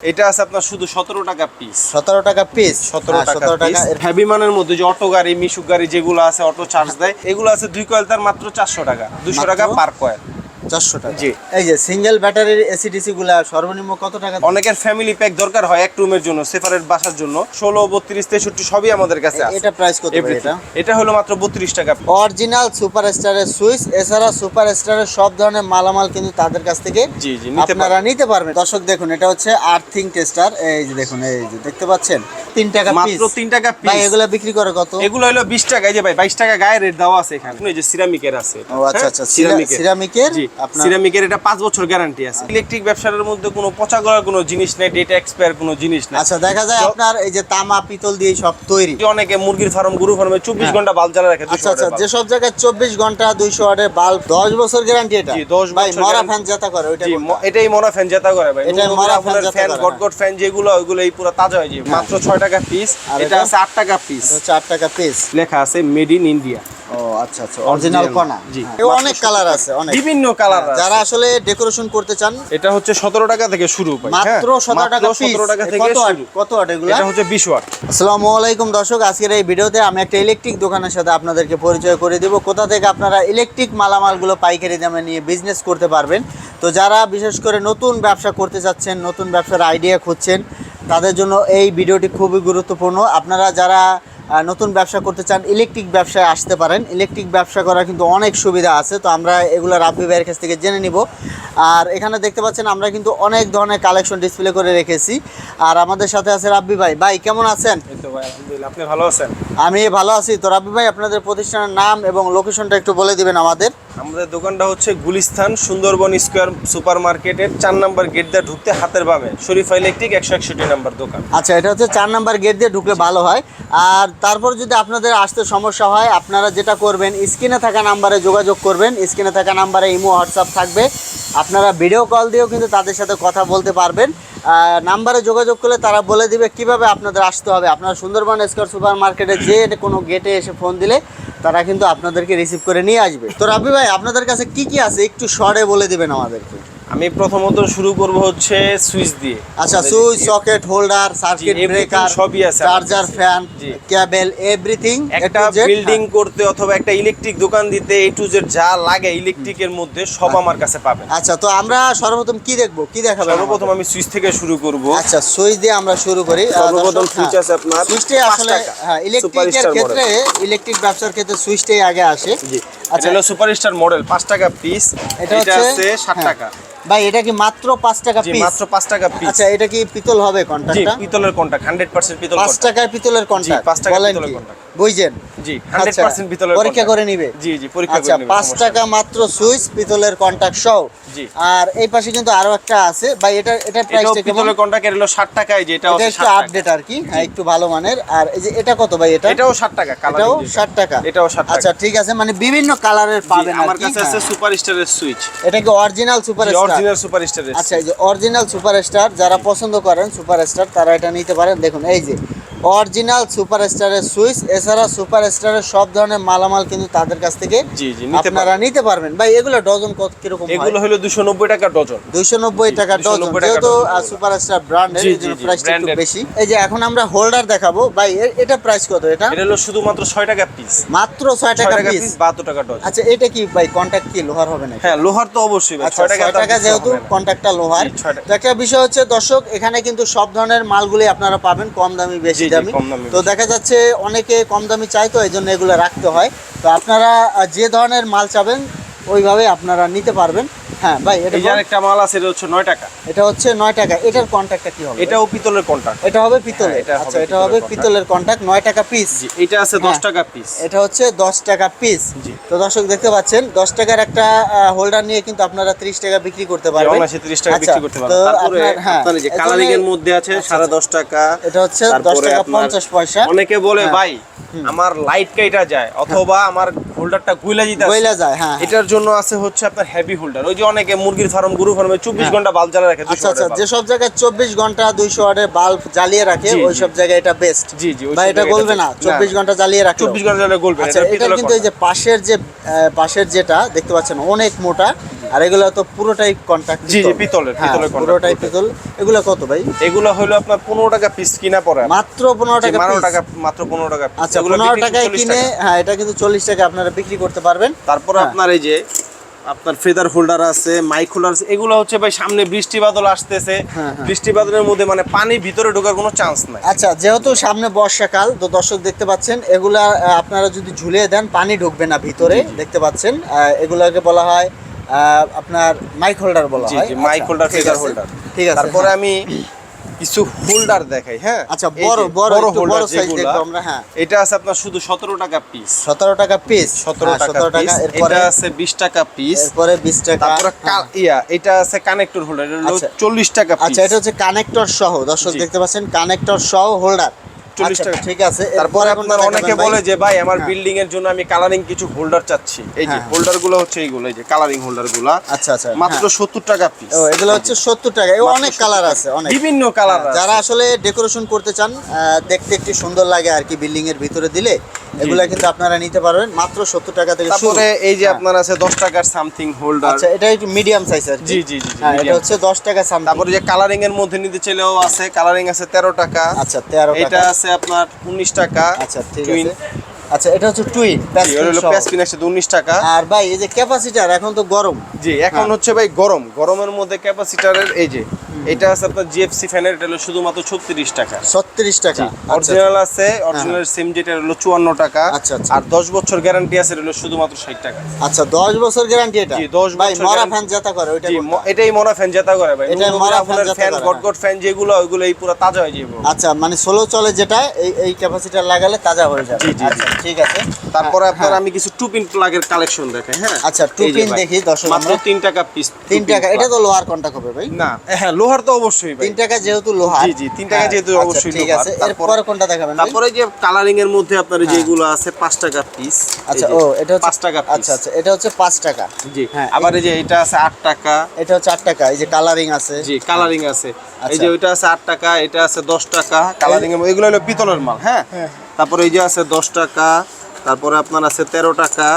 এটা আছে আপনার শুধু সতেরো টাকা পিস সতেরো টাকা পিস সতেরো টাকা হ্যাভি মানের মধ্যে যে অটো গাড়ি মিশুক গাড়ি যেগুলো আছে অটো চার্জ দেয় এগুলো আছে দুই কয়েল তার মাত্র চারশো টাকা। দুশো টাকা পার কয়েল চারশো টাকা। জি। এই যে সিঙ্গেল ব্যাটারির এসিডিসি গুলা সর্বনিম্ন কত টাকা অনেকের ফ্যামিলি প্যাক দরকার হয় এক রুমের জন্য সেপারেট বাসার জন্য। ষোলো বত্রিশ তেষট্টি সবই আমাদের কাছে এটা প্রাইস কত এটা? এটা হলো মাত্র বত্রিশ টাকা। অরিজিনাল সুপার স্টারের সুইচ এছাড়া সুপার স্টারের সব ধরনের মালামাল কিন্তু তাদের কাছ থেকে জি, জি, আপনারা নিতে পারবেন। দর্শক দেখুন এটা হচ্ছে আর্থিং টেস্টার এই যে দেখুন এই যে দেখতে পাচ্ছেন তিন টাকা মাত্র তিন টাকা ভাই পিস এগুলা বিক্রি করে কত? এগুলো হলো বিশ টাকা। এই যে ভাই বাইশ টাকা গায়ে রেট দেওয়া আছে এখানে। এই যে সিরামিকের আছে ও আচ্ছা হ্যাঁ? আচ্ছা সিরামিকের সিরামিকের সিরামিকের এটা পাঁচ বছর গ্যারান্টি আছে। ইলেকট্রিক ব্যবসার মধ্যে কোনো পচা গলার কোনো জিনিস নেই ডেটা এক্সপায়ার কোনো জিনিস নেই। আচ্ছা দেখা যায় আপনার এই যে তামা পিতল দিয়ে সব তৈরি। অনেকে মুরগির ফার্ম গরু ফার্মে চব্বিশ হ্যাঁ। ঘণ্টা বাল্ব জ্বালা রাখে আচ্ছা আচ্ছা যেসব জায়গায় চব্বিশ ঘণ্টা দুইশো ওয়াটের বাল্ব দশ বছর গ্যারান্টি এটা? জি, 10 ভাই মরা ফ্যান যেটা করে ওইটা জি এটাই মরা ফ্যান জেতা করে ভাই। নতুন মরা ফ্যান জেতা ফ্যান করে, গট হ্যাঁ। গট ফ্যান যেগুলো ওইগুলো এই পুরো তাজা হয়ে যায় মাত্র ছয় টাকা পিস আর এটা এটা? আছে আট টাকা পিস এটা হচ্ছে আট টাকা পিস লেখা আছে মেড ইন ইন্ডিয়া ও আচ্ছা আচ্ছা অরিজিনাল কণা। জি। হ্যাঁ। অনেক কালার আছে অনেক। বিভিন্ন কালার যারা আসলে ডেকোরেশন করতে চান এটা হচ্ছে সতেরো টাকা থেকে শুরু ভাই। হ্যাঁ? মাত্র সতেরো টাকা পিস সতেরো টাকা থেকে কত কত ওয়াট এগুলা? এটা হচ্ছে বিশ ওয়াট। আসসালামু আলাইকুম দর্শক আজকের এই ভিডিওতে আমি একটা ইলেকট্রিক দোকানের সাথে আপনাদেরকে পরিচয় করে দেব। কোথা থেকে আপনারা ইলেকট্রিক মালামালগুলো পাইকারি দামে নিয়ে বিজনেস করতে পারবেন? তো যারা বিশেষ করে নতুন ব্যবসা করতে চাচ্ছেন নতুন ব্যবসার আইডিয়া খুঁজছেন তাদের জন্য এই ভিডিওটি খুবই গুরুত্বপূর্ণ। আপনারা যারা নতুন ব্যবসা করতে চান ইলেকট্রিক ব্যবসায় আসতে পারেন। ইলেকট্রিক ব্যবসা করার কিন্তু অনেক সুবিধা আছে তো আমরা এগুলো রাব্বি ভাইয়ের কাছ থেকে জেনে নিব। আর এখানে দেখতে পাচ্ছেন আমরা কিন্তু অনেক ধরনের কালেকশন ডিসপ্লে করে রেখেছি। আর আমাদের সাথে আছে রাব্বি ভাই। ভাই কেমন আছেন? আপনি ভালো আছেন? আমি ভালো আছি। তো রাব্বি ভাই আপনাদের প্রতিষ্ঠানের নাম এবং লোকেশনটা একটু বলে দিবেন আমাদের। আমাদের দোকানটা হচ্ছে গুলিস্তান সুন্দরবন স্কোয়ার সুপার মার্কেটের চার নাম্বার গেট দিয়ে ঢুকতে হাতের বামে। শরীফা ইলেকট্রিক একশো একষট্টি নাম্বার দোকান। আচ্ছা এটা হচ্ছে চার নাম্বার গেট দিয়ে ঢুকলে ভালো হয়। আর তারপর যদি আপনাদের আসতে সমস্যা হয়, আপনারা যেটা করবেন, স্ক্রিনে থাকা নাম্বারে যোগাযোগ করবেন। স্ক্রিনে থাকা নাম্বারে ইমো, হোয়াটসঅ্যাপ থাকবে। আপনারা ভিডিও কল দিয়েও কিন্তু তাদের সাথে কথা বলতে পারবেন। নাম্বারে যোগাযোগ করলে তারা বলে দিবে কীভাবে আপনাদের আসতে হবে। আপনারা সুন্দরবন স্কোয়ার সুপার মার্কেটে যে কোনো গেটে এসে ফোন দিলে তারা কিন্তু আপনাদেরকে রিসিভ করে নিয়ে আসবে। তো রাবি ভাই, আপনাদের কাছে কি কি আছে? একটু শর্টে বলে দিবেন আমাদেরকে। আমি প্রথমত শুরু করব হচ্ছে সুইচ দিয়ে। আচ্ছা switch socket holder circuit breaker সবই আছে চার্জার ফ্যান। কেবল এভরিথিং একটা বিল্ডিং করতে অথবা একটা ইলেকট্রিক দোকান দিতে এ টু জেড যা লাগে ইলেকট্রিকের মধ্যে সব আমার কাছে পাবেন। আচ্ছা তো আমরা সর্বপ্রথম কি দেখব? কি দেখাবেন সর্বপ্রথম আমি সুইচ থেকে শুরু করব। আচ্ছা সুইচ দিয়ে আমরা শুরু করি। সর্বপ্রথম সুইচ হ্যাঁ। আছে আপনার সুইচটাই পাঁচ আসলে। হ্যাঁ ইলেকট্রিকের ক্ষেত্রে ইলেকট্রিক ব্যবসার ক্ষেত্রে সুইচটাই আগে আসে। জি এটা আচ্ছা। হলো সুপারস্টার মডেল পাঁচ টাকা পিস এটা আছে ষাট হ্যাঁ। টাকা। ভাই এটা কি মাত্র পাঁচ টাকা পিস মাত্র পাঁচ টাকা পিস আচ্ছা এটা কি পিতল হবে জি পিতলের কন্টাক্ট হান্ড্রেড পার্সেন্ট পিতল পাঁচ contact। টাকায় পিতলের পাঁচ টাকায় বলেন পিতলের বুঝছেন? জি হান্ড্রেড আচ্ছা, পার্সেন্ট পিতলের পরীক্ষা করে নিবে? জি জি পরীক্ষা আচ্ছা করে নিবে পাঁচ সমস্যা টাকা মাত্র সুইচ পিতলের কন্ট্যাক্ট সহ। জি। আর এই পাশে কিন্তু আরও একটা আছে। ভাই এটা এটা প্রাইসটা কেমন? পিতলের কন্টাক্ট এর হলো ষাট টাকায় যেটা এটা হচ্ছে 60 টাকা। আপডেট আর কি হ্যাঁ একটু ভালো মানের। আর এই যে এটা কত ভাই এটা? এটাও ষাট টাকা কালার এটাও ষাট টাকা? এটাও ষাট টাকা। আচ্ছা ঠিক আছে মানে বিভিন্ন কালারের পাবেন আমার কাছে আছে। সুপার স্টারের সুইচ এটা কি original super original super star আচ্ছা এই যে অরিজিনাল সুপারস্টার যারা পছন্দ করেন সুপারস্টার তারা এটা নিতে পারেন। দেখুন, এই যে অরিজিনাল সুপারস্টারের সুইচ এছাড়া সুপারস্টারের সব ধরনের মালামাল কিন্তু তাদের কাছ থেকে জি জি নিতে আপনারা নিতে পারবেন। ভাই এগুলো ডজন কত কীরকম এগুলো হলো দুশো নব্বই টাকা ডজন। দুইশো নব্বই টাকা জি, ডজন 290 যেহেতু। সুপারস্টার ব্র্যান্ডের এই জন্য প্রাইসটা একটু বেশি। এই যে এখন আমরা হোল্ডার দেখাবো ভাই এটা প্রাইস কত এটা? এটা হলো শুধুমাত্র ছয় টাকা পিস মাত্র ছয় ছয় টাকা টাকা পিস পিস বাহাত্তর টাকা ডজন। আচ্ছা এটা কি ভাই কন্ট্যাক্ট কি লোহার হবে না হ্যাঁ লোহার তো অবশ্যই ভাই, আচ্ছা ছয় টাকা টাকা যেহেতু। কন্ট্যাক্টটা লোহার। একটা বিষয় হচ্ছে দর্শক এখানে কিন্তু সব ধরনের মালগুলি আপনারা পাবেন কম দামি বেশি। দামি। তো দেখা যাচ্ছে অনেকে কম দামি চাই তো এই জন্য এগুলো রাখতে হয়। তো আপনারা যে ধরনের মাল চাবেন ওইভাবে আপনারা নিতে পারবেন। হ্যাঁ ভাই এটা এই আরেকটা মাল আছে এটা হচ্ছে নয় টাকা। এটা হচ্ছে নয় টাকা। এটার কন্ট্যাক্টটা কি হবে? এটাও পিতলের কন্টাক্ট এটা হবে পিতলের। হ্যাঁ, আচ্ছা এটা হবে পিতলের কন্ট্যাক্ট নয় টাকা পিস জি এটা আছে দশ হ্যাঁ। টাকা পিস এটা হচ্ছে দশ টাকা পিস জি। তো দর্শক দেখতে পাচ্ছেন দশ টাকার একটা হোল্ডার নিয়ে কিন্তু আপনারা ত্রিশ টাকা বিক্রি করতে পারবেন। অনায়াসে 30 টাকা আচ্ছা, বিক্রি করতে পারবেন। তারপরে আপনার- হ্যাঁ, যে কালারিং এর মধ্যে আছে আচ্ছা, সাড়ে আচ্ছা। দশ টাকা এটা হচ্ছে দশ তারপরে টাকা আপনার- পঞ্চাশ পয়সা। অনেকে বলে। ভাই আমার লাইট কেটা যায়? অথবা আমার হোল্ডারটা গুইলা যেতে গুইলা যায় হ্যাঁ হ্যাঁ। এটার জন্য আছে হচ্ছে আপনার হেভি হোল্ডার ওই যে অনেকে মুরগির ফার্ম গরু ফার্মে চব্বিশ হ্যাঁ। ঘণ্টা বাল্ব জ্বালা রাখে আচ্ছা আচ্ছা যেসব জায়গায় চব্বিশ ঘণ্টা দুইশো ওয়াটের বাল্ব জ্বালিয়ে রাখে ওই সব জায়গায় এটা বেস্ট জি জি এটা গলবে না আছে। চব্বিশ ঘণ্টা জ্বালিয়ে রাখে চব্বিশ ঘণ্টা জ্বালিয়ে গলবে আচ্ছা এটা কিন্তু এই যে পাশের যে পাশের যেটা দেখতে পাচ্ছেন অনেক মোটা। আর এগুলো তো পুরোটাই কন্ট্যাক্ট জি, জি, পিতলের, পিতলের পুরোটাই। পিতল এগুলো কত ভাই এগুলো হলো আপনার পনেরো টাকা পিস কিনা পরে মাত্র পনেরো টাকা পনেরো? টাকা মাত্র পনেরো টাকা। আচ্ছা পনেরো টাকায় কিনে হ্যাঁ এটা কিন্তু চল্লিশ টাকা আপনারা বিক্রি করতে পারবেন তারপরে হ্যাঁ। আপনার এই যে আপনার ফেদার হোল্ডার আছে মাইক হোল্ডার আছে এগুলো হচ্ছে ভাই সামনে বৃষ্টি বাদল আসতেছে হ্যাঁ, হ্যাঁ। বৃষ্টি বাদলের মধ্যে মানে পানি ভিতরে ঢোকার কোনো চান্স নাই আচ্ছা যেহেতু সামনে বর্ষাকাল তো দর্শক দেখতে পাচ্ছেন এগুলা আপনারা যদি ঝুলিয়ে দেন পানি ঢুকবে না ভিতরে দেখতে পাচ্ছেন এগুলাকে বলা হয় আপনার মাইক হোল্ডার বলা হয়? মাইক হোল্ডার আছে, হোল্ডার ঠিক আছে তারপরে হ্যাঁ। আমি কিছু হোল্ডার দেখাই হ্যাঁ? আচ্ছা বড় বড় বড় সাইজ দেখব আমরা হ্যাঁ। এটা আছে আপনার শুধু সতেরো টাকা পিস সতেরো টাকা পিস সতেরো টাকা পিস এরপরে? এটা আছে বিশ টাকা পিস এরপরে বিশ টাকা তারপরে হ্যাঁ। ইয়া এটা আছে কানেক্টর হোল্ডার এটা হলো আচ্ছা। চল্লিশ টাকা পিস আচ্ছা এটা হচ্ছে কানেক্টর সহ দর্শক দেখতে পাচ্ছেন কানেক্টর সহ হোল্ডার 40 টাকা। ঠিক আছে তারপরে আপনার অনেকে বলে যে ভাই আমার হ্যাঁ। বিল্ডিং এর জন্য আমি কালারিং কিছু হোল্ডার চাচ্ছি। এই যে হ্যাঁ। হোল্ডারগুলো হচ্ছে এইগুলো এই যে কালারিং হোল্ডারগুলা। আচ্ছা আচ্ছা মাত্র হ্যাঁ। সত্তর টাকা পিস ও এগুলো হচ্ছে সত্তর টাকা। অনেক কালার আছে অনেক। বিভিন্ন কালার হ্যাঁ, যারা আসলে ডেকোরেশন করতে চান দেখতে একটু সুন্দর লাগে আর কি বিল্ডিং এর ভিতরে দিলে। এগুলা কিন্তু আপনারা নিতে পারবেন মাত্র সত্তর টাকা থেকে তারপরে এই যে হ্যাঁ। আপনার আছে দশ টাকার সামথিং হোল্ডার আচ্ছা এটা একটু মিডিয়াম সাইজ আর জি, জি, জি, হ্যাঁ এটা হচ্ছে দশ টাকা সামথিং তারপরে যে কালারিং এর মধ্যে নিতে চাইলেও আছে কালারিং আছে তেরো টাকা। আচ্ছা তেরো এটা টাকা। আছে আপনার উনিশ টাকা। আচ্ছা ঠিক আছে। আচ্ছা এটা হচ্ছে টুইন প্যাসপিন আছে উনিশ টাকা। আর ভাই এই যে ক্যাপাসিটার এখন তো গরম। জি এখন হ্যাঁ। হচ্ছে ভাই গরম। গরমের মধ্যে ক্যাপাসিটারের এই যে এটা আছে আপনার জিএফসি ফ্যানের এটা হলো শুধুমাত্র ছত্রিশ টাকা। ছত্রিশ টাকা। আচ্ছা, অরিজিনাল আছে অরিজিনাল সিম যেটা হলো চুয়ান্ন টাকা। আচ্ছা, আচ্ছা। আর দশ বছর গ্যারান্টি আছে এটা হলো শুধুমাত্র ষাট টাকা। আচ্ছা দশ বছর গ্যারান্টি এটা? জি, 10 ভাই বছর মরা ফ্যান করে ওইটা এটাই মরা ফ্যান জেতা করে ভাই। নতুন মরা জেতা ফ্যান গট গট ফ্যান যেগুলো ওইগুলো এই পুরো তাজা হয়ে যাবে আচ্ছা মানে সোলো চলে যেটা এই এই ক্যাপাসিটার লাগালে তাজা হয়ে যাবে। জি, জি, জি। আচ্ছা ঠিক আছে। তারপরে হ্যাঁ, আপনার হ্যাঁ। আমি কিছু টু পিন প্লাগের কালেকশন দেখাই হ্যাঁ। আচ্ছা, pin ভাই, দেখি, দর্শক মাত্র তিন টাকা পিস তিন টাকা এটা তো লোহার কন্টাক্ট হবে ভাই। না হ্যাঁ লোহার তো অবশ্যই তিন টাকা যেহেতু লোহার। জি, জি, তিন টাকা হ্যাঁ, যেহেতু আচ্ছা, অবশ্যই ঠিক আছে এরপরে কোনটা দেখাবেন তারপরে যে কালারিং এর মধ্যে আপনার হ্যাঁ। যেগুলো আছে পাঁচ টাকা পিস আচ্ছা ও এটা হচ্ছে পাঁচ টাকা আচ্ছা আচ্ছা এটা হচ্ছে পাঁচ টাকা। জি হ্যাঁ, আবার এই যে এটা আছে আট টাকা। এটা হচ্ছে আট টাকা এই যে কালারিং আছে। জি কালারিং আছে। এই আচ্ছা। যে ওইটা আছে আট টাকা এটা আছে দশ টাকা কালারিং এর এগুলো হলো পিতলের মাল হ্যাঁ? তারপরে এই যে আছে দশ টাকা তারপরে আপনার আছে তেরো টাকা।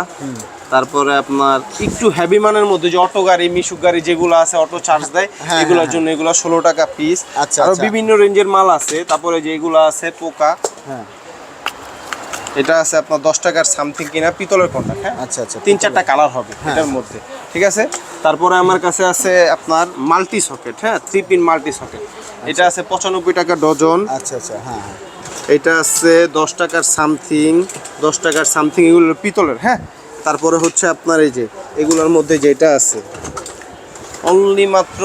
তারপরে আপনার একটু হেভি মানের মধ্যে যে অটো গাড়ি মিশুক গাড়ি যেগুলো আছে অটো চার্জ দেয় হ্যাঁ, এগুলোর হ্যাঁ, জন্য এগুলো ষোলো টাকা পিস আচ্ছা, আরও আচ্ছা। বিভিন্ন রেঞ্জের মাল আছে। তারপরে যেগুলো আছে পোকা। হ্যাঁ। এটা আছে আপনার দশ টাকার সামথিং কিনা পিতলের কন্টাক্ট হ্যাঁ? আচ্ছা আচ্ছা তিন চারটা কালার হবে হ্যাঁ। এটার মধ্যে ঠিক আছে? তারপরে আমার কাছে আছে আপনার মাল্টি সকেট হ্যাঁ? থ্রি পিন মাল্টি সকেট এটা আছে পঁচানব্বই টাকা ডজন আচ্ছা আচ্ছা হ্যাঁ হ্যাঁ। এটা আছে দশ টাকার সামথিং দশ টাকার সামথিং এগুলো পিতলের হ্যাঁ? তারপরে হচ্ছে আপনার এই যে এগুলোর মধ্যে যেটা আছে অনলি মাত্র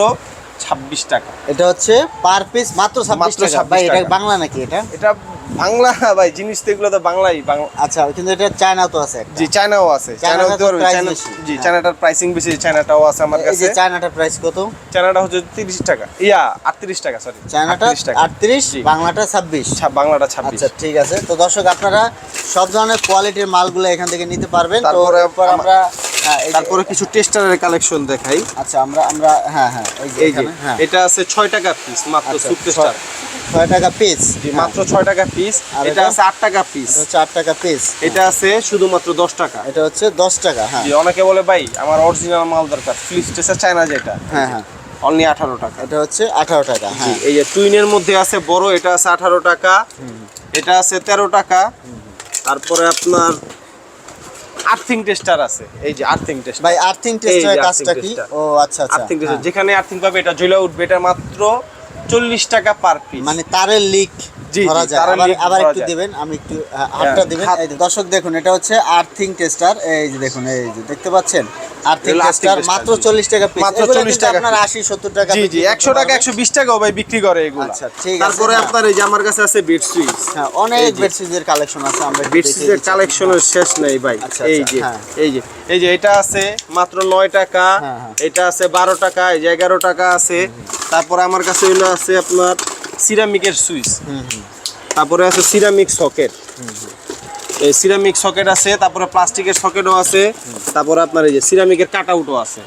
ছাব্বিশ টাকা। এটা হচ্ছে পার পিস মাত্র ছাব্বিশ টাকা। ভাই এটা। বাংলা নাকি এটা? এটা বাংলা ভাই জিনিস তো এগুলো তো বাংলাই বাংলা আচ্ছা কিন্তু এটা চায়না তো আছে। জি চায়নাও আছে। চায়না চায়নাটা তো পারবে চায়না জি হ্যাঁ। চায়নাটার প্রাইসিং বেশি চায়নাটাও আছে আমার এই কাছে। যে চায়নাটার প্রাইস কত? চায়নাটা হচ্ছে তিরিশ টাকা। ইয়া আটত্রিশ টাকা সরি চায়নাটা টাকা। আটত্রিশ জি। বাংলাটা ছাব্বিশ। ছা- বাংলাটা ছাব্বিশ। আচ্ছা ঠিক আছে। তো দর্শক আপনারা সব ধরনের কোয়ালিটির মালগুলো এখান থেকে নিতে পারবেন। তো তারপরে আমরা এই তারপরে কিছু টেস্টারের কালেকশন দেখাই। আচ্ছা আমরা আমরা হ্যাঁ হ্যাঁ এই যে হ্যাঁ। এটা আছে ছয় টাকা পিস মাত্র আচ্ছা, সুপ টেস্টার ছয়- টাকা পিস জি মাত্র ছয় টাকা পিস আর এটা? আছে আট টাকা পিস হচ্ছে আট টাকা পিস এটা আছে শুধুমাত্র দশ টাকা। এটা হচ্ছে দশ টাকা হ্যাঁ। অনেকে বলে ভাই আমার অরিজিনাল মাল দরকার ফ্লিপ টেস্টার চায়না যেটা। হ্যাঁ হ্যাঁ। অনলি আঠারো টাকা। এটা হচ্ছে আঠারো টাকা হ্যাঁ। এই যে টুইনের মধ্যে আছে বড় এটা আছে আঠারো টাকা। এটা আছে তেরো টাকা। তারপরে আপনার আর্থিং টেস্টার আছে। এই যে আর্থিং টেস্ট ভাই আর্থিং এই টেস্টের কাজটা কি? ও আচ্ছা আচ্ছা। Earthing tester. হ্যাঁ। যেখানে আর্থিং পাবে এটা জ্বলে উঠবে। এটা মাত্র চল্লিশ টাকা পার পিস মানে তারের লিক ধরা যায়। আবার একটু। দিবেন আমি একটু হাতটা হ্যাঁ, দিবেন। হাত- এই দর্শক দেখুন এটা হচ্ছে আর্থিং টেস্টার। এই যে দেখুন এই যে দেখতে পাচ্ছেন? মাত্র। চল্লিশ টাকা পিস মাত্র 40 টাকা আপনার piece। আশি সত্তর টাকা জি জি বিক্রি একশো করতে টাকা পারবেন। একশো বিশ টাকাও ভাই বিক্রি করে এগুলো আচ্ছা, ঠিক আছে, তারপরে। আপনার এই যে আমার কাছে আছে বেড সুইচ হ্যাঁ অনেক এই যে। কালেকশন আছে আমরা একটু বেডশিটের কালেকশনের শেষ নেই ভাই আচ্ছা, এই যে হ্যাঁ। এই যে এই যে এটা আছে মাত্র নয় টাকা হ্যাঁ, হ্যাঁ। এটা আছে বারো টাকা এই যে এগারো টাকা আছে তারপরে আমার কাছে হইল আছে আপনার সিরামিকের সুইচ তারপরে আছে সিরামিক সকেট সিরামিক সকেট আছে তারপরে প্লাস্টিকের সকেটও আছে তারপরে আপনার এই যে সিরামিকের কাট আউটও আছে।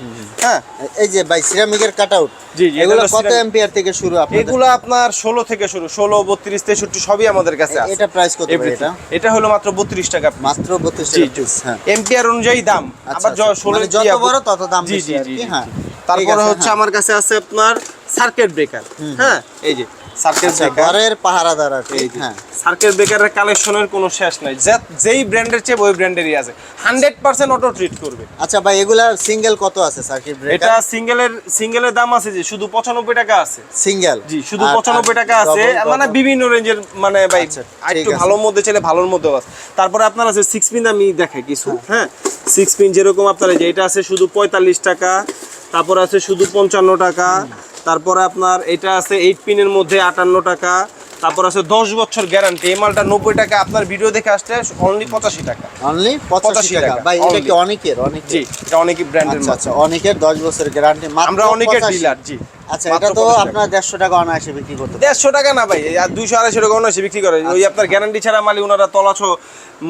হ্যাঁ? এই যে ভাই সিরামিকের কাটআউট জি, জি, এগুলো কত এম্পিয়ার থেকে শুরু আপনাদের? এগুলো আপনার ষোলো থেকে শুরু ষোলো বত্রিশ তেষট্টি সবই আমাদের কাছে আছে। এটা প্রাইস কত এটা? এটা হলো মাত্র বত্রিশ টাকা মাত্র 32 জি টাকা হ্যাঁ। এম্পিয়ার অনুযায়ী দাম। আচ্ছা, আবার আচ্ছা। ষোলো মানে যত বড় তত দাম জি বেশি জি আর কি, হ্যাঁ। তারপরে হচ্ছে হ্যাঁ। আমার কাছে আছে আপনার সার্কিট ব্রেকার হ্যাঁ? এই যে সার্কিট আচ্ছা, ব্রেকার ঘরের পাহারাদার আর হ্যাঁ। সার্কিট ব্রেকারের কালেকশনের কোনো শেষ নাই। যেই ব্র্যান্ডের চেয়ে ওই ব্র্যান্ডেরই আছে। হান্ড্রেড পার্সেন্ট অটো ট্রিট করবে। আচ্ছা ভাই এগুলা সিঙ্গেল কত আছে সার্কিট এটা সিঙ্গেলের সিঙ্গেলের দাম আছে যে শুধু পঁচানব্বই টাকা আছে। সিঙ্গেল জি শুধু পঁচানব্বই টাকা আছে। মানে বিভিন্ন রেঞ্জের মানে ভাই আচ্ছা, একটু। ভালোর মধ্যে চলে ভালোর মধ্যেও আছে। তারপরে আপনার আছে সিক্স পিন আমি দেখাই কিছু। হ্যাঁ। সিক্স পিন যেরকম আপনার যে এটা আছে শুধু পঁয়তাল্লিশ টাকা। তারপর আছে শুধু পঞ্চান্ন টাকা। তারপরে আপনার এটা আছে এইট পিনের মধ্যে আটান্ন টাকা। তারপর আছে দশ বছর গ্যারান্টি এই মালটা নব্বই টাকা আপনার ভিডিও দেখে আসলে অনলি পঁচাশি টাকা। অনলি 85 85 টাকা। ভাই এটা কি অনেকের অনেকের? জি এটা অনেকই ব্র্যান্ডের আচ্ছা আচ্ছা অনেকের 10 বছরের গ্যারান্টি আমরা অনেকের ডিলার জি। আচ্ছা এটা তো আপনার 150 টাকা অনায়াসে বিক্রি করতে দেড়শো টাকা না ভাই আর দুইশো আড়াইশো টাকা অনায়াসে বিক্রি করে। ওই আপনার গ্যারান্টি ছাড়া মালি ওনারা তলাছ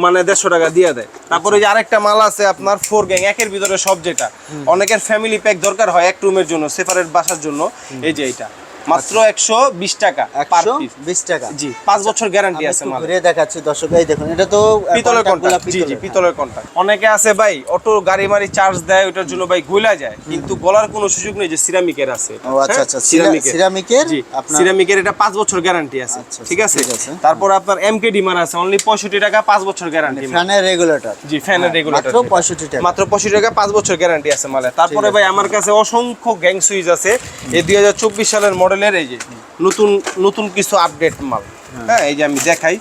মানে দেড়শো টাকা দিয়ে দেয়। তারপরে যে আরেকটা মাল আছে আপনার ফোর গ্যাং একের ভিতরে সব যেটা। অনেকের ফ্যামিলি প্যাক দরকার হয় এক রুমের জন্য সেপারেট বাসার জন্য। এই যে এটা মাত্র একশো বিশ টাকা 120 টাকা। জি পাঁচ বছর গ্যারান্টি আছে ঘুরে দেখাচ্ছি দর্শক এই দেখুন এটা তো পিতলের জি জি পিতলের, অনেকে আছে ভাই অটো গাড়ি মারি চার্জ দেয় ওটার জন্য ভাই গইলা যায়। কিন্তু গলার কোনো সুযোগ নেই যে সিরামিকের আছে। ও আচ্ছা হ্যাঁ? আচ্ছা সিরামিকের সিরামিকের জি সিরামিকের এটা পাঁচ বছর গ্যারান্টি আছে আচ্ছা, ঠিক আছে? তারপর আপনার এমকে ডিমার আছে অনলি পঁয়ষট্টি টাকা পাঁচ বছর গ্যারান্টি ফ্যানের রেগুলেটর জি ফ্যানের রেগুলেটর মাত্র 65 টাকা। মাত্র পঁয়ষট্টি টাকা পাঁচ বছর গ্যারান্টি আছে মালে। তারপরে ভাই আমার কাছে অসংখ্য গ্যাং সুইচ আছে। এই দুই হাজার চব্বিশ সালের মডেলের এই যে নতুন নতুন কিছু আপডেট মাল। হ্যাঁ। এই যে আমি দেখাই।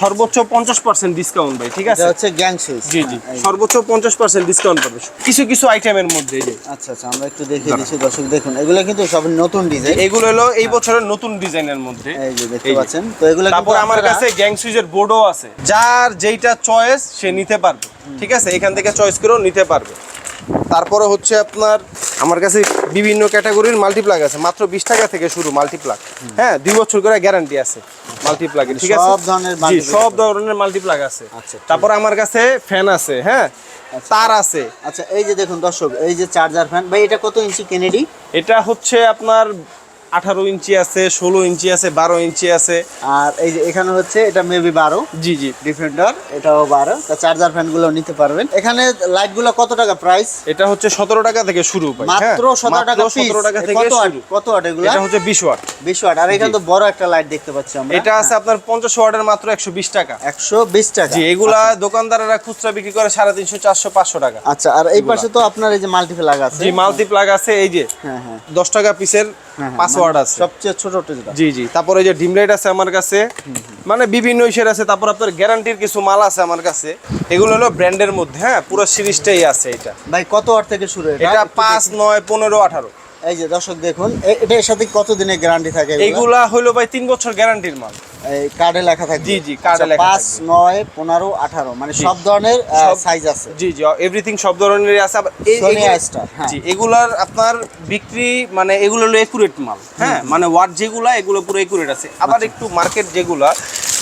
সর্বোচ্চ পঞ্চাশ পার্সেন্ট ডিসকাউন্ট ভাই ঠিক আছে? হচ্ছে গ্যাং জি জি। সর্বোচ্চ পঞ্চাশ পার্সেন্ট ডিসকাউন্ট পাবে। কিছু কিছু আইটেমের মধ্যে যে। আচ্ছা আচ্ছা আমরা একটু দেখিয়ে দিচ্ছি দর্শক দেখুন এগুলো কিন্তু সব নতুন ডিজাইন এগুলো হলো এই বছরের নতুন ডিজাইনের মধ্যে। এই যে দেখতে পাচ্ছেন। তো এগুলো তারপর আমার কাছে গ্যাং সুইচের বোর্ডও আছে। যার যেইটা চয়েস সে নিতে পারবে। ঠিক আছে? এখান থেকে চয়েস করেও নিতে পারবে। তারপরে হচ্ছে আপনার আমার কাছে বিভিন্ন ক্যাটাগরির মাল্টিপ্লাগ আছে মাত্র বিশ টাকা থেকে শুরু মাল্টিপ্লাগ হ্যাঁ দুই বছর করে গ্যারান্টি আছে মাল্টিপ্লাগ ঠিক আছে? সব ধরনের জি সব ধরনের মাল্টিপ্লাগ আছে। আচ্ছা, তারপর আমার কাছে ফ্যান আছে হ্যাঁ? তার আছে। আচ্ছা এই যে দেখুন দর্শক এই যে চার্জার ফ্যান ভাই এটা কত ইঞ্চি কেনেডি এটা হচ্ছে আপনার আঠারো ইঞ্চি আছে ষোলো ইঞ্চি আছে বারো ইঞ্চি আছে। আর এই যে এখানে হচ্ছে এটা মেবি বারো। জি জি। ডিফেন্ডার এটাও বারো। তা চার্জার ফ্যানগুলো নিতে পারবেন। এখানে লাইটগুলো কত টাকা প্রাইস এটা হচ্ছে সতেরো টাকা থেকে শুরু হ্যাঁ? মাত্র সতেরো টাকা সতেরো টাকা থেকে কত ওয়াট এগুলো? এটা হচ্ছে বিশ ওয়াট। বিশ ওয়াট। আর এখানে তো বড় একটা লাইট দেখতে পাচ্ছি আমরা। এটা আছে আপনার পঞ্চাশ ওয়াটের মাত্র একশো বিশ টাকা। একশো বিশ টাকা। জি এগুলা দোকানদারেরা খুচরা বিক্রি করে সাড়ে তিনশো চারশো পাঁচশো টাকা। আচ্ছা আর এই পাশে তো আপনার এই যে মাল্টিপ্লাগ আছে। জি মাল্টি প্লাগ আছে এই যে হ্যাঁ হ্যাঁ। দশ টাকা পিসের হ্যাঁ, পাঁচ মানে আছে। সবচেয়ে ছোট যেটা। জি জি। তারপরে যে ডিম লাইট আছে আমার কাছে মানে বিভিন্ন ইসের আছে তারপর আপনার গ্যারান্টির কিছু মাল আছে আমার কাছে। এগুলো হলো ব্র্যান্ডের মধ্যে হ্যাঁ পুরো সিরিজটাই আছে এটা। ভাই কত ওয়াট থেকে শুরু এটা পাঁচ নয় পনেরো আঠারো। এই যে দর্শক দেখুন এটার সাথে কত দিনের গ্যারান্টি থাকে এগুলা? হলো ভাই তিন বছর গ্যারান্টির মাল। এই কার্ডে লেখা থাকে জি, জি, কার্ডে লেখা পাঁচ নয় পনেরো আঠারো মানে সব ধরনের সাইজ আছে। জি জি এভরিথিং সব ধরনের আছে। হ্যাঁ। জি এগুলার আপনার বিক্রি মানে এগুলো হলো একুরেট মাল হ্যাঁ? মানে ওয়াট যেগুলা এগুলো পুরো একুরেট আছে। আবার আচ্ছা। একটু মার্কেট যেগুলা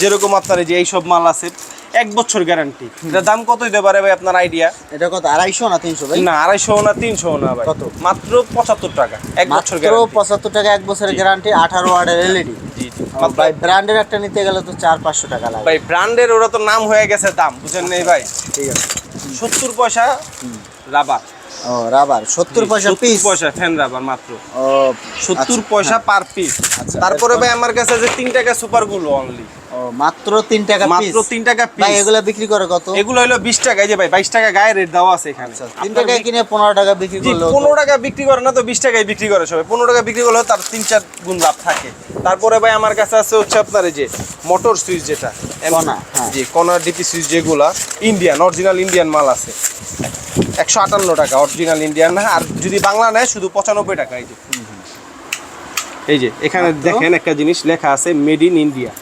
যেরকম আপনার এই যে এইসব মাল আছে এক বছর গ্যারান্টি এটা দাম কত দিতে পারে ভাই আপনার আইডিয়া এটা কত আড়াইশো না তিনশো ভাই? না আড়াইশো না তিনশো না ভাই। কত? মাত্র পঁচাত্তর টাকা এক বছর মাত্র গ্যারান্টি পঁচাত্তর টাকা এক বছরের গ্যারান্টি আঠারো ওয়ার্ডের এলইডি জি জি ভাই ব্র্যান্ডের একটা নিতে গেলে তো চার পাঁচশো টাকা লাগে। ভাই ব্র্যান্ডের ওরা তো নাম হয়ে গেছে দাম বুঝেন নেই ভাই? ঠিক আছে। সত্তর পয়সা রাবার ও রাবার সত্তর পয়সা পিস পয়সা ফ্যান রাবার মাত্র। ও সত্তর আচ্ছা, পয়সা। পার পিস আচ্ছা, তারপরে ভাই আমার কাছে যে তিন টাকা সুপারগুলো অনলি মাত্র তিন টাকা মাত্র পিস তিন টাকা ভাই পিস এগুলা বিক্রি করে কত? এগুলো হলো বিশ টাকা এই যে ভাই বাইশ টাকা গায়ে রেট দেওয়া আছে এখানে। আচ্ছা, তিন টাকায় কিনে পনেরো টাকা বিক্রি করলে পনেরো টাকা বিক্রি করে না তো বিশ টাকায় বিক্রি করে সবাই। পনেরো টাকা বিক্রি করলে তার তিন চার গুণ লাভ থাকে। তারপরে ভাই আমার কাছে আছে হচ্ছে আপনার এই যে মোটর সুইচ যেটা। কণা, হ্যাঁ। জি কনার ডিপি সুইচ যেগুলা। ইন্ডিয়ান অরিজিনাল ইন্ডিয়ান মাল আছে। একশো আটান্ন টাকা অরিজিনাল ইন্ডিয়ান আর যদি বাংলা নেয় শুধু পঁচানব্বই টাকা এই যে। এই যে এখানে দেখেন একটা জিনিস লেখা আছে মেড ইন ইন্ডিয়া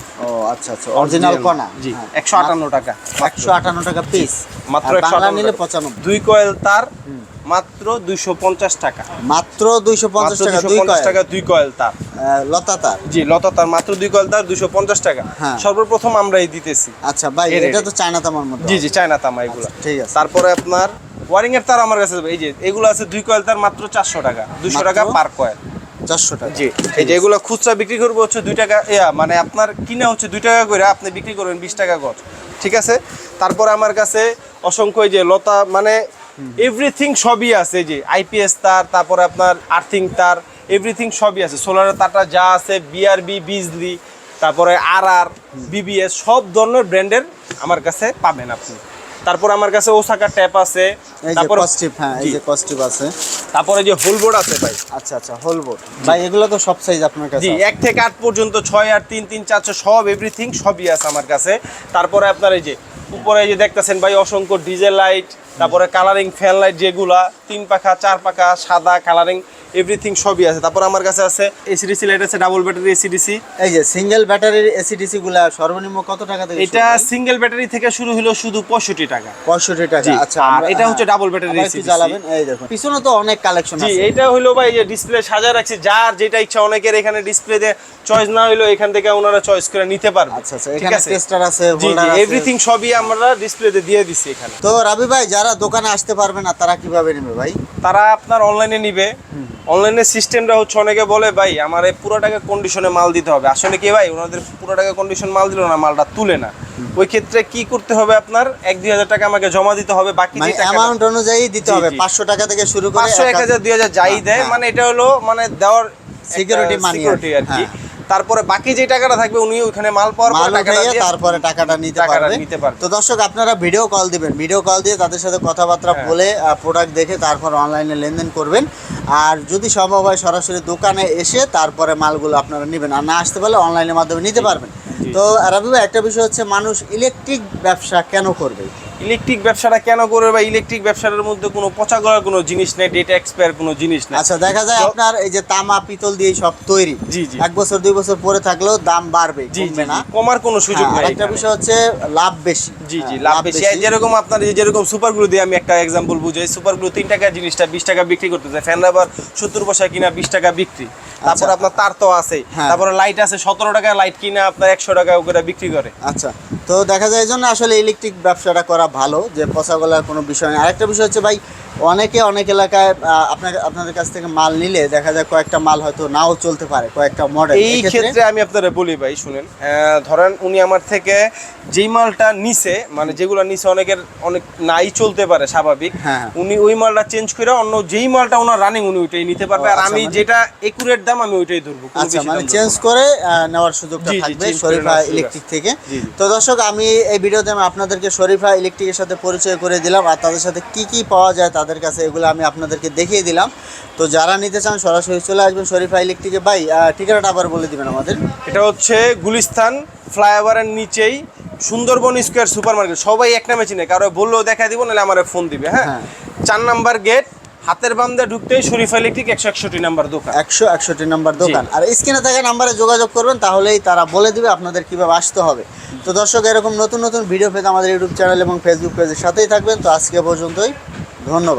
আচ্ছা আচ্ছা অরিজিনাল কণা? জি। হ্যাঁ। একশো আটান্ন টাকা। একশো আটান্ন টাকা পিস মাত্র আর একশো বাংলা আটান্ন নিলে টাকা। পঁচানব্বই। দুই কয়েল তার মাত্র দুইশো পঞ্চাশ টাকা। মাত্র দুইশো পঞ্চাশ মাত্র টাকা দুই পঞ্চাশ কয়েল টাকা দুই কয়েল তার। লতা তার? জি লতা তার মাত্র দুই কয়েল তার দুইশো পঞ্চাশ টাকা। হ্যাঁ। সর্বপ্রথম আমরাই দিতেছি। আচ্ছা ভাই এটা তো চায়না তামার মধ্যে জি জি চায়না তামা এগুলো। আচ্ছা, ঠিক আছে। তারপরে আপনার ওয়ারিং এর তার আমার কাছে এই যে এগুলো আছে দুই কয়েল তার মাত্র চারশো টাকা। দুশো মাত্র? টাকা পার কয়েল চারশো টাকা। জি এই যে এগুলো খুচরা বিক্রি করব হচ্ছে দুই টাকা ইয়া মানে আপনার কিনা হচ্ছে দুই টাকা করে আপনি বিক্রি করবেন বিশ টাকা গজ। ঠিক আছে? তারপরে আমার কাছে অসংখ্য যে লতা মানে এভরিথিং সবই আছে যে আইপিএস তার তারপরে আপনার আর্থিং তার এভরিথিং সবই আছে। সোলারের তারটা যা আছে বিআরবি বিজলি তারপরে আর আর বিবিএস সব ধরনের ব্র্যান্ডের আমার কাছে পাবেন আপনি। তারপর আমার কাছে ওসাকা ট্যাপ আছে তারপর কস্টিপ হ্যাঁ এই যে কস্টিপ আছে। তারপরে যে হোল বোর্ড আছে ভাই। আচ্ছা আচ্ছা হোল বোর্ড। ভাই এগুলো তো সব সাইজ আপনার কাছে জি। এক থেকে আট পর্যন্ত ছয় আর তিন তিন চারশো সব এভরিথিং সবই আছে আমার কাছে। তারপরে আপনার এই যে উপরে এই যে দেখতেছেন ভাই অসংখ্য ডিজেল লাইট তারপরে কালারিং ফ্যান লাইট যেগুলা তিন পাখা চার পাখা সাদা কালারিং এভরিথিং সবই আছে। তারপর আমার কাছে আছে এসিডিসি লাইট আছে ডাবল ব্যাটারি এসিডিসি এই যে সিঙ্গেল ব্যাটারির এসিডিসি গুলা সর্বনিম্ন কত টাকা থেকে এটা সিঙ্গেল ব্যাটারি থেকে শুরু হলো শুধু পঁয়ষট্টি টাকা। পঁয়ষট্টি টাকা আচ্ছা আর এটা হচ্ছে ডাবল ব্যাটারি একটু জ্বালাবেন? এই দেখুন। পিছনে তো অনেক কালেকশন জি আছে। এটা হলো ভাই যে ডিসপ্লে সাজা রাখছি যার যেটা ইচ্ছা অনেকের এখানে ডিসপ্লে দিয়ে চয়েস না হইল এখান থেকে ওনারা চয়েস করে নিতে পারবে। আচ্ছা আচ্ছা ঠিক এখানে আছে? টেস্টার আছে জি হোল্ডার আছে। এভরিথিং সবই আমরা ডিসপ্লেতে দিয়ে দিছি এখানে। তো রাবি ভাই যারা দোকানে আসতে পারবে না তারা কীভাবে নেবে ভাই? তারা আপনার অনলাইনে নিবে। অনলাইনের সিস্টেমটা হচ্ছে অনেকে বলে ভাই আমার এই পুরো টাকা কন্ডিশনে মাল দিতে হবে। আসলে কি ভাই ওনাদের পুরো টাকা কন্ডিশন মাল দিল না মালটা তুলে না। ওই ক্ষেত্রে কি করতে হবে আপনার? এক দুই হাজার টাকা আমাকে জমা দিতে হবে বাকি মানে যে অ্যামাউন্ট অনুযায়ী দিতে হবে পাঁচশো টাকা থেকে শুরু করে পাঁচশো এক হাজার দুই হাজার যাই দেয় হ্যাঁ। মানে এটা হলো মানে দেওয়ার সিকিউরিটি সিকিউরিটি মানি আর কি। হ্যাঁ। তারপরে বাকি যে টাকাটা থাকবে উনি ওখানে মাল পাওয়ার পর টাকাটা দিয়ে তারপরে টাকাটা নিতে পারবে। নিতে পারবে। তো দর্শক আপনারা ভিডিও কল দিবেন। ভিডিও কল দিয়ে তাদের সাথে কথাবার্তা হ্যাঁ। বলে প্রোডাক্ট দেখে তারপর অনলাইনে লেনদেন করবেন। আর যদি সম্ভব হয় সরাসরি দোকানে এসে তারপরে মালগুলো আপনারা নেবেন। আর না আসতে পারলে অনলাইনের মাধ্যমে নিতে পারবেন। তো রাবি একটা বিষয় হচ্ছে মানুষ ইলেকট্রিক ব্যবসা কেন করবে? ইলেকট্রিক ব্যবসাটা কেন করবে বা ইলেকট্রিক ব্যবসার মধ্যে কোনো পচা গলার কোনো জিনিস নেই ডেটা এক্সপায়ার কোনো জিনিস নেই। আচ্ছা দেখা যায় আপনার এই যে তামা পিতল দিয়ে সব তৈরি। জি, জি। এক বছর দুই বছর পরে থাকলেও দাম বাড়বে জি জি না। কমার কোনো সুযোগ হ্যাঁ, নেই এখানে। বিষয় হচ্ছে লাভ বেশি। জি জি হ্যাঁ, লাভ বেশি। যেরকম আপনার এই যেরকম সুপার গ্লু দিয়ে আমি একটা এক্সাম্পল বুঝাই। সুপার গ্লু তিন টাকা জিনিসটা বিশ টাকা বিক্রি করতেছে। ফ্যান রাবার সত্তর পয়সা কিনা বিশ টাকা বিক্রি। তারপর আচ্ছা। আপনার তার তো আছে। হ্যাঁ। তারপরে লাইট আছে সতেরো টাকা লাইট কিনা আপনার একশো টাকা করে বিক্রি করে। আচ্ছা। তো দেখা যায় এই জন্য আসলে ইলেকট্রিক ব্যবসাটা করা ভালো যে পচা গলার কোনো বিষয় নেই। আরেকটা বিষয় হচ্ছে ভাই অনেকে অনেক এলাকায় আপনার আপনাদের কাছ থেকে মাল নিলে দেখা যায় কয়েকটা মাল হয়তো নাও চলতে পারে কয়েকটা মডেল এই ক্ষেত্রে আমি আপনারা বলি ভাই শুনেন ধরেন উনি আমার থেকে যেই মালটা নিছে মানে যেগুলো নিছে অনেকের অনেক নাই চলতে পারে স্বাভাবিক। হ্যাঁ। উনি ওই মালটা চেঞ্জ করে অন্য যেই মালটা ওনার রানিং উনি ওইটাই নিতে পারবে। আর আচ্ছা, আমি মানে- যেটা একুরেট দাম আমি ওইটাই ধরবো আচ্ছা মানে চেঞ্জ করে নেওয়ার সুযোগটা থাকবে শরীফা ইলেকট্রিক থেকে। তো দর্শক আমি এই ভিডিওতে আমি আপনাদেরকে শরীফা ইলেকট্রিকের সাথে পরিচয় করে দিলাম আর তাদের সাথে কি কি পাওয়া যায় তাদের কাছে এগুলো আমি আপনাদেরকে দেখিয়ে দিলাম। তো যারা নিতে চান সরাসরি চলে আসবেন শরীফা ইলেকট্রিকে বাই ঠিকানাটা আবার বলে দিবেন আমাদের। এটা হচ্ছে গুলিস্তান ফ্লাইওভারের নিচেই সুন্দরবন স্কোয়ার সুপার মার্কেট সবাই এক নামে চিনে কারও বললেও দেখা দিব নাহলে আমার ফোন দিবে হ্যাঁ? হ্যাঁ। চার নাম্বার গেট হাতের বান্দে ঢুকতেই শরীফ ইলেকট্রিক একশো একষট্টি নাম্বার দোকান। একশো একষট্টি নাম্বার দোকান। আর স্ক্রিনে থাকা নাম্বারে যোগাযোগ করবেন তাহলেই তারা বলে দেবে আপনাদের কীভাবে আসতে হবে। তো দর্শক এরকম নতুন নতুন ভিডিও পেতে আমাদের ইউটিউব চ্যানেল এবং ফেসবুক পেজের সাথেই থাকবেন। তো আজকে পর্যন্তই ধন্যবাদ।